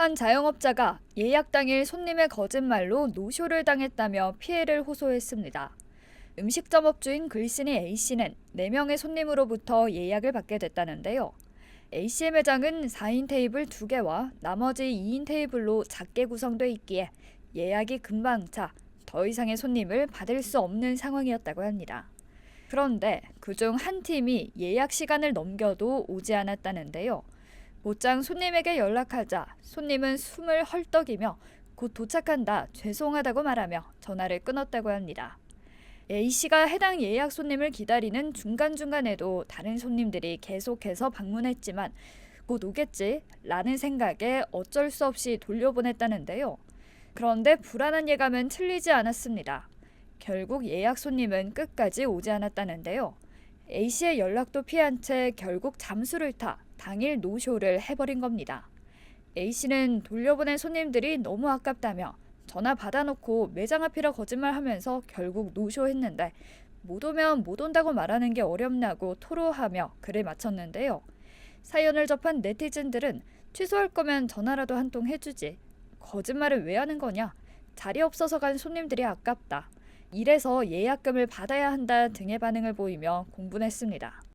한 자영업자가 예약 당일 손님의 거짓말로 노쇼를 당했다며 피해를 호소했습니다. 음식점 업주인 글쓴이 A씨는 4명의 손님으로부터 예약을 받게 됐다는데요. A씨의 매장은 4인 테이블 2개와 나머지 2인 테이블로 작게 구성돼 있기에 예약이 금방 차 더 이상의 손님을 받을 수 없는 상황이었다고 합니다. 그런데 그중 한 팀이 예약 시간을 넘겨도 오지 않았다는데요. 곧장 손님에게 연락하자 손님은 숨을 헐떡이며 곧 도착한다 죄송하다고 말하며 전화를 끊었다고 합니다. A씨가 해당 예약 손님을 기다리는 중간중간에도 다른 손님들이 계속해서 방문했지만 곧 오겠지 라는 생각에 어쩔 수 없이 돌려보냈다는데요. 그런데 불안한 예감은 틀리지 않았습니다. 결국 예약 손님은 끝까지 오지 않았다는데요. A씨의 연락도 피한 채 결국 잠수를 타 당일 노쇼를 해버린 겁니다. A씨는 돌려보낸 손님들이 너무 아깝다며 전화 받아놓고 매장 앞이라 거짓말하면서 결국 노쇼했는데 못 오면 못 온다고 말하는 게 어렵나고 토로하며 글을 마쳤는데요. 사연을 접한 네티즌들은 취소할 거면 전화라도 한 통 해주지. 거짓말을 왜 하는 거냐? 자리 없어서 간 손님들이 아깝다. 이래서 예약금을 받아야 한다 등의 반응을 보이며 공분했습니다.